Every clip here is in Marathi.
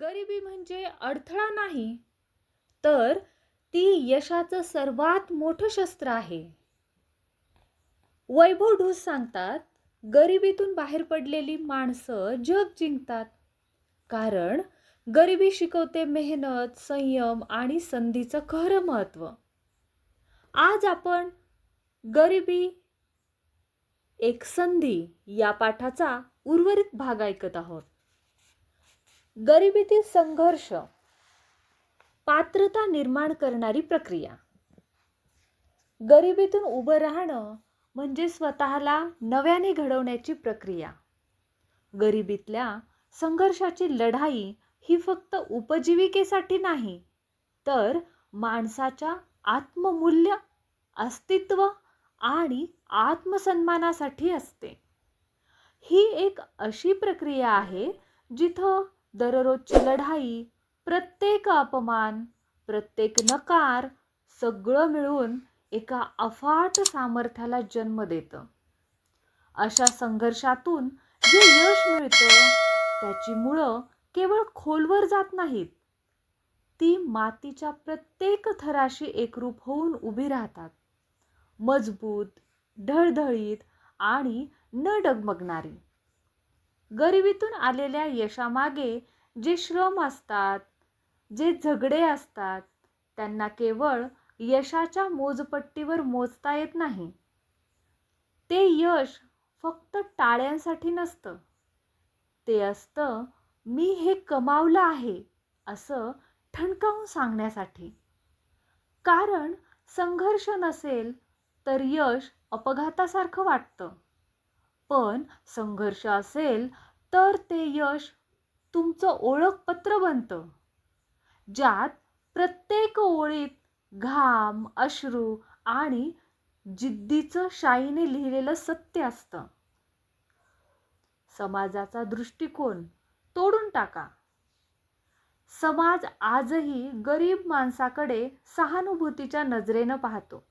गरिबी म्हणजे अडथळा नाही तर ती यशाचं सर्वात मोठं शस्त्र आहे. वैभव ढोस सांगतात गरिबीतून बाहेर पडलेली माणसं जग जिंकतात कारण गरिबी शिकवते मेहनत संयम आणि संधीचं खरं महत्त्व. आज आपण गरिबी एक संधी या पाठाचा उर्वरित भाग ऐकत आहोत. गरिबीतील संघर्ष पात्रता निर्माण करणारी प्रक्रिया. गरिबीतून उभं राहणं म्हणजे स्वतःला नव्याने घडवण्याची प्रक्रिया. गरिबीतल्या संघर्षाची लढाई ही फक्त उपजीविकेसाठी नाही तर माणसाच्या आत्ममूल्य अस्तित्व आणि आत्मसन्मानासाठी असते. ही एक अशी प्रक्रिया आहे जिथं दररोजची लढाई प्रत्येक अपमान प्रत्येक नकार सगळं मिळून एका अफाट सामर्थ्याला जन्म देतं. अशा संघर्षातून जे यश मिळतं त्याची मुळं केवळ खोलवर जात नाहीत. ती मातीच्या प्रत्येक थराशी एकरूप होऊन उभी राहतात. मजबूत ढळढळीत आणि न डगमगणारी. गरिबीतून आलेल्या यशामागे जे श्रम असतात जे झगडे असतात त्यांना केवळ यशाच्या मोजपट्टीवर मोजता येत नाही. ते यश फक्त टाळ्यांसाठी नसतं. ते असतं मी हे कमावलं आहे असं ठणकावून सांगण्यासाठी. कारण संघर्ष नसेल तर यश अपघातासारखं वाटतं. पण संघर्ष असेल तर ते यश तुमचं ओळखपत्र बनतं. ज्यात प्रत्येक ओळीत घाम अश्रू आणि जिद्दीचं शाईने लिहिलेलं सत्य असतं. समाजाचा दृष्टिकोन तोडून टाका. समाज आजही गरीब माणसाकडे सहानुभूतीच्या नजरेनं पाहतो.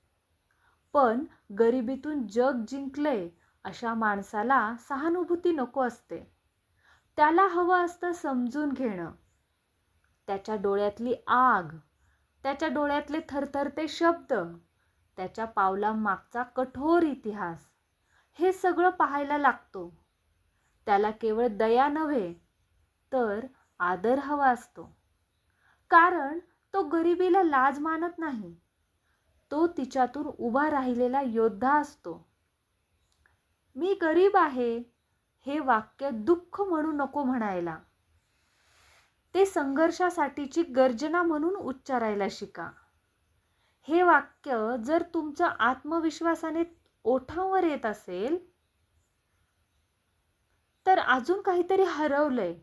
पण गरिबीतून जग जिंकलंय अशा माणसाला सहानुभूती नको असते. त्याला हवं असतं समजून घेणं. त्याच्या डोळ्यातली आग त्याच्या डोळ्यातले थरथरते शब्द त्याच्या पावलामागचा कठोर इतिहास हे सगळं पाहायला लागतो. त्याला केवळ दया नव्हे तर आदर हवा असतो. कारण तो गरिबीला लाज मानत नाही. तो तिच्यातून उभा राहिलेला योद्धा असतो. मी गरीब आहे हे वाक्य दुःख म्हणू नको म्हणायला. ते संघर्षासाठीची गर्जना म्हणून उच्चारायला शिका. हे वाक्य जर तुमचं आत्मविश्वासाने ओठांवर येत असेल तर अजून काहीतरी हरवलंय.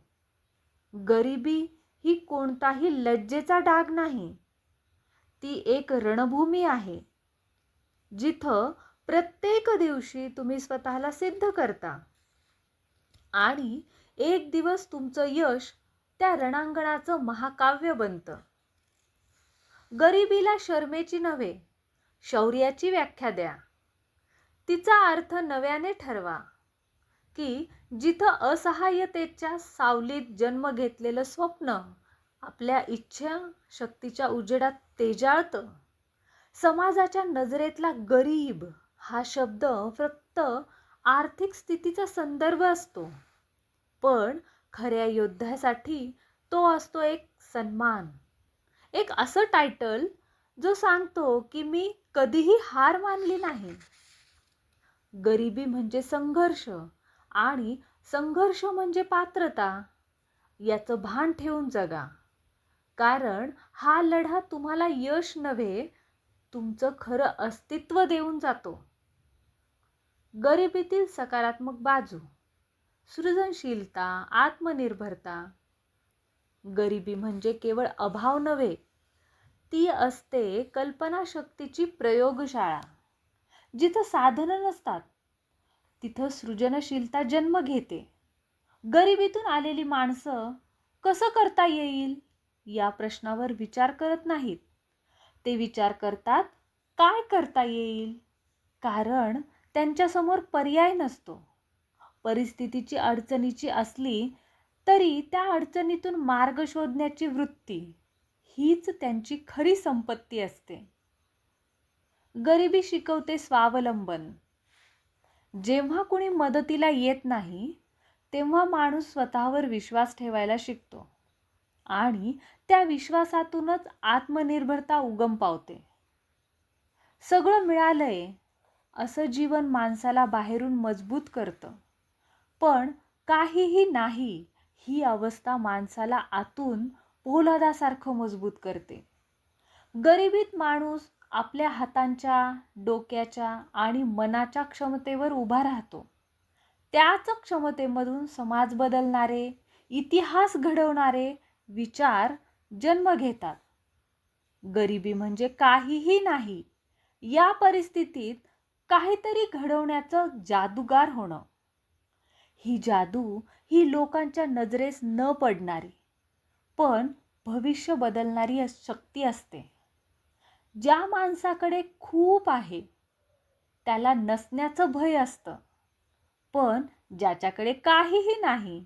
गरिबी ही कोणताही लज्जेचा डाग नाही. ती एक रणभूमी आहे जिथं प्रत्येक दिवशी तुम्ही स्वतःला सिद्ध करता. आणि एक दिवस तुमचं यश त्या रणांगणाचं महाकाव्य बनतं. गरिबीला शर्मेची नव्हे शौर्याची व्याख्या द्या. तिचा अर्थ नव्याने ठरवा की जिथं असहाय्यतेच्या सावलीत जन्म घेतलेलं स्वप्न आपल्या इच्छा शक्तीच्या उजेडात तेजाळतं समाजाच्या नजरेतला गरीब हा शब्द फक्त आर्थिक स्थितीचा संदर्भ असतो. पण खऱ्या योद्ध्यासाठी तो असतो एक सन्मान. एक असं टायटल जो सांगतो की मी कधीही हार मानली नाही. गरिबी म्हणजे संघर्ष आणि संघर्ष म्हणजे पात्रता. याचं भान ठेवून जगा. कारण हा लढा तुम्हाला यश नव्हे तुमचं खरं अस्तित्व देऊन जातो. गरिबीतील सकारात्मक बाजू. सृजनशीलता आत्मनिर्भरता. गरिबी म्हणजे केवळ अभाव नव्हे ती असते कल्पनाशक्तीची प्रयोगशाळा. जिथं साधनं नसतात तिथं सृजनशीलता जन्म घेते. गरिबीतून आलेली माणसं कसं करता येईल या प्रश्नावर विचार करत नाहीत. ते विचार करतात काय करता येईल? कारण त्यांच्यासमोर पर्याय नसतो. परिस्थितीची अडचणीची असली तरी त्या अडचणीतून मार्ग शोधण्याची वृत्ती हीच त्यांची खरी संपत्ती असते. गरिबी शिकवते स्वावलंबन. जेव्हा कुणी मदतीला येत नाही तेव्हा माणूस स्वतःवर विश्वास ठेवायला शिकतो आणि त्या विश्वासातूनच आत्मनिर्भरता उगम पावते. सगळं मिळालंय असं जीवन माणसाला बाहेरून मजबूत करतं. पण काहीही नाही ही अवस्था माणसाला आतून पोलादासारखं मजबूत करते. गरिबीत माणूस आपल्या हातांच्या डोक्याच्या आणि मनाच्या क्षमतेवर उभा राहतो. त्याच क्षमतेमधून समाज बदलणारे इतिहास घडवणारे विचार जन्म घेतात. गरिबी म्हणजे काहीही नाही. या परिस्थितीत काहीतरी घडवण्याचं जादूगार होणं. ही जादू ही लोकांच्या नजरेस न पडणारी पण भविष्य बदलणारी शक्ती असते. ज्या माणसाकडे खूप आहे त्याला नसण्याचं भय असतं. पण ज्याच्याकडे काहीही नाही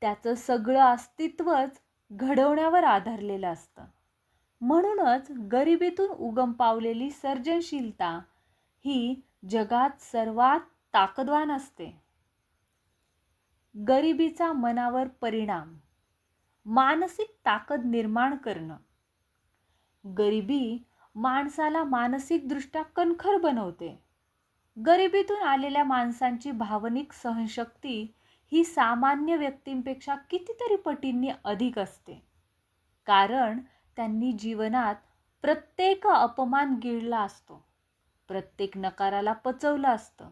त्याचं सगळं अस्तित्वच घडवण्यावर आधारलेलं असतं. म्हणूनच गरिबीतून उगम पावलेली सर्जनशीलता ही जगात सर्वात ताकदवान असते. गरिबीचा मनावर परिणाम मानसिक ताकद निर्माण करणं. गरिबी माणसाला मानसिकदृष्ट्या कणखर बनवते. गरिबीतून आलेल्या माणसांची भावनिक सहनशक्ती ही सामान्य व्यक्तींपेक्षा कितीतरी पटींनी अधिक असते. कारण त्यांनी जीवनात प्रत्येक अपमान गिळला असतो. प्रत्येक नकाराला पचवलं असतं.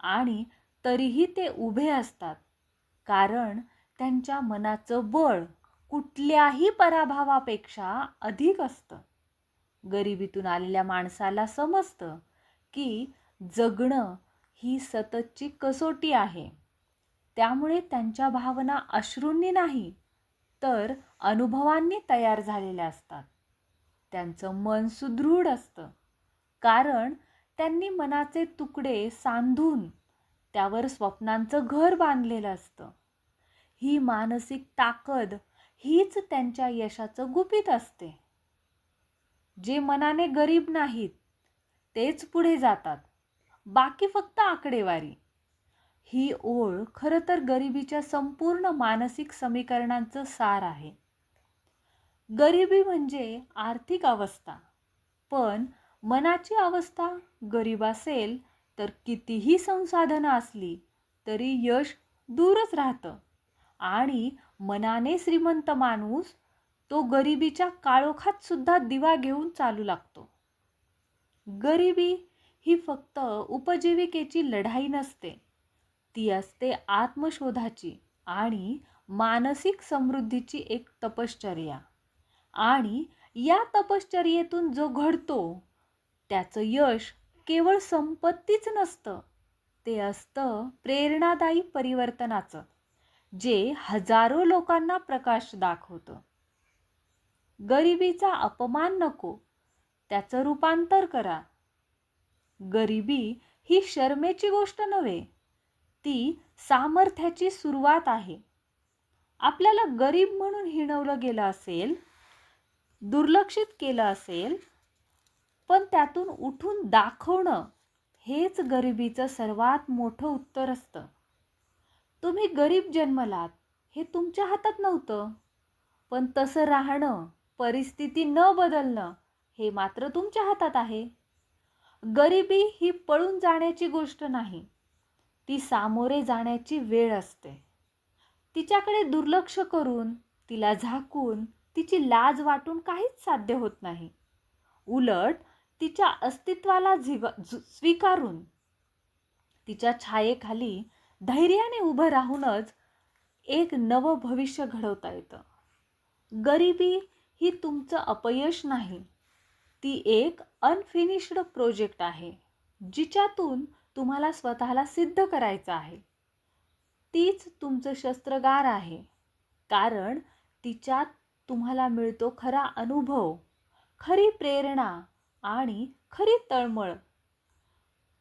आणि तरीही ते उभे असतात. कारण त्यांच्या मनाचं बळ कुठल्याही पराभवापेक्षा अधिक असतं. गरिबीतून आलेल्या माणसाला समजतं की जगणं ही सततची कसोटी आहे. त्यामुळे त्यांच्या भावना अश्रूंनी नाही तर अनुभवांनी तयार झालेल्या असतात. त्यांचं मन सुदृढ असतं. कारण त्यांनी मनाचे तुकडे सांधून त्यावर स्वप्नांचं घर बांधलेलं असतं. ही मानसिक ताकद हीच त्यांच्या यशाचं गुपित असते. जे मनाने गरीब नाहीत तेच पुढे जातात. बाकी फक्त आकडेवारी. ही ओळ खरं तर गरिबीच्या संपूर्ण मानसिक समीकरणांचं सार आहे. गरिबी म्हणजे आर्थिक अवस्था. पण मनाची अवस्था गरीब असेल तर कितीही संसाधनं असली तरी यश दूरच राहतं. आणि मनाने श्रीमंत माणूस तो गरिबीच्या काळोखात सुद्धा दिवा घेऊन चालू लागतो. गरिबी ही फक्त उपजीविकेची लढाई नसते. ती असते आत्मशोधाची आणि मानसिक समृद्धीची एक तपश्चर्या. आणि या तपश्चर्येतून जो घडतो त्याचं यश केवळ संपत्तीच नसतं ते असतं प्रेरणादायी परिवर्तनाचं जे हजारो लोकांना प्रकाश दाखवतं. गरिबीचा अपमान नको त्याचं रूपांतर करा. गरिबी ही शर्मेची गोष्ट नव्हे ती सामर्थ्याची सुरुवात आहे. आपल्याला गरीब म्हणून हिणवलं गेलं असेल दुर्लक्षित केलं असेल पण त्यातून उठून दाखवणं हेच गरिबीचं सर्वात मोठं उत्तर असतं. तुम्ही गरीब जन्मलात हे तुमच्या हातात नव्हतं. पण तसं राहणं परिस्थिती न बदलणं हे मात्र तुमच्या हातात आहे. गरिबी ही पळून जाण्याची गोष्ट नाही ती सामोरे जाण्याची वेळ असते. तिच्याकडे दुर्लक्ष करून तिला झाकून तिची लाज वाटून काहीच साध्य होत नाही. उलट तिच्या अस्तित्वाला झिव स्वीकारून तिच्या छायेखाली धैर्याने उभं राहूनच एक नवं भविष्य घडवता येतं. गरिबी ही तुमचं अपयश नाही. ती एक अनफिनिश्ड प्रोजेक्ट आहे जिच्यातून तुम्हाला स्वतःला सिद्ध करायचं आहे. तीच तुमचं शस्त्रगार आहे कारण तिच्यात तुम्हाला मिळतो खरा अनुभव खरी प्रेरणा आणि खरी तळमळ.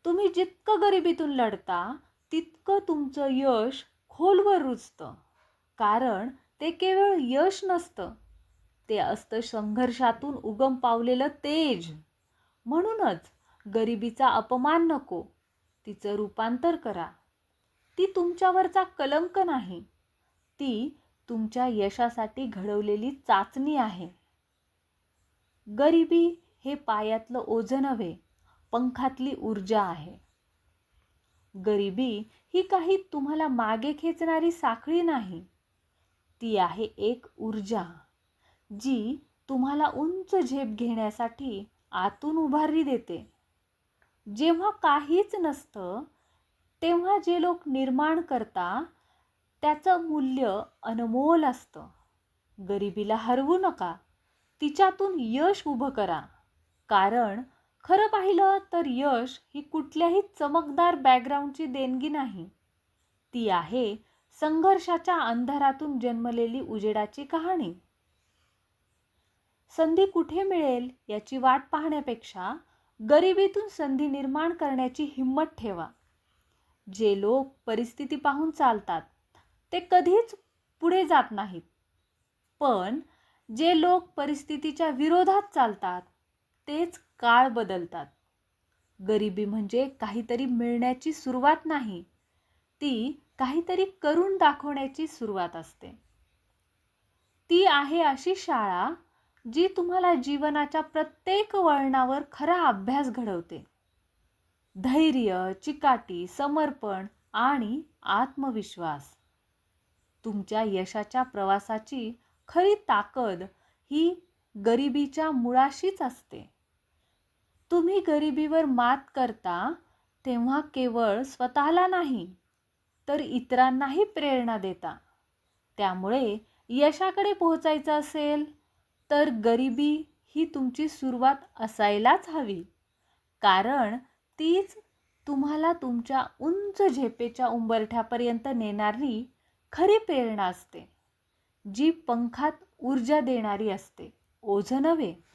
तुम्ही जितकं गरिबीतून लढता तितकं तुमचं यश खोलवर रुजतं. कारण ते केवळ यश नसतं ते असतं संघर्षातून उगम पावलेलं तेज. म्हणूनच गरिबीचा अपमान नको तिचं रूपांतर करा. ती तुमच्यावरचा कलंक नाही ती तुमच्या यशासाठी घडवलेली चाचणी आहे. गरिबी हे पायातलं ओझं नव्हे पंखातली ऊर्जा आहे. गरिबी ही काही तुम्हाला मागे खेचणारी साखळी नाही. ती आहे एक ऊर्जा जी तुम्हाला उंच झेप घेण्यासाठी आतून उभारी देते. जेव्हा काहीच नसतं तेव्हा जे लोक निर्माण करता त्याचं मूल्य अनमोल असतं. गरिबीला हरवू नका तिच्यातून यश उभं करा. कारण खरं पाहिलं तर यश ही कुठल्याही चमकदार बॅकग्राऊंडची देणगी नाही. ती आहे संघर्षाच्या अंधारातून जन्मलेली उजेडाची कहाणी. संधी कुठे मिळेल याची वाट पाहण्यापेक्षा गरिबीतून संधी निर्माण करण्याची हिंमत ठेवा. जे लोक परिस्थिती पाहून चालतात ते कधीच पुढे जात नाहीत. पण जे लोक परिस्थितीच्या विरोधात चालतात तेच काळ बदलतात. गरिबी म्हणजे काहीतरी मिळण्याची सुरुवात नाही. ती काहीतरी करून दाखवण्याची सुरुवात असते. ती आहे अशी शाळा जी तुम्हाला जीवनाच्या प्रत्येक वळणावर खरा अभ्यास घडवते. धैर्य चिकाटी समर्पण आणि आत्मविश्वास. तुमच्या यशाच्या प्रवासाची खरी ताकद ही गरिबीच्या मुळाशीच असते. तुम्ही गरिबीवर मात करता तेव्हा केवळ स्वतःला नाही तर इतरांनाही प्रेरणा देता. त्यामुळे यशाकडे पोहोचायचं असेल तर गरिबी ही तुमची सुरुवात असायलाच हवी. कारण तीच तुम्हाला तुमच्या उंच झेपेच्या उंबरठ्यापर्यंत नेणारी खरी प्रेरणा असते जी पंखात ऊर्जा देणारी असते. ओझं नव्हे.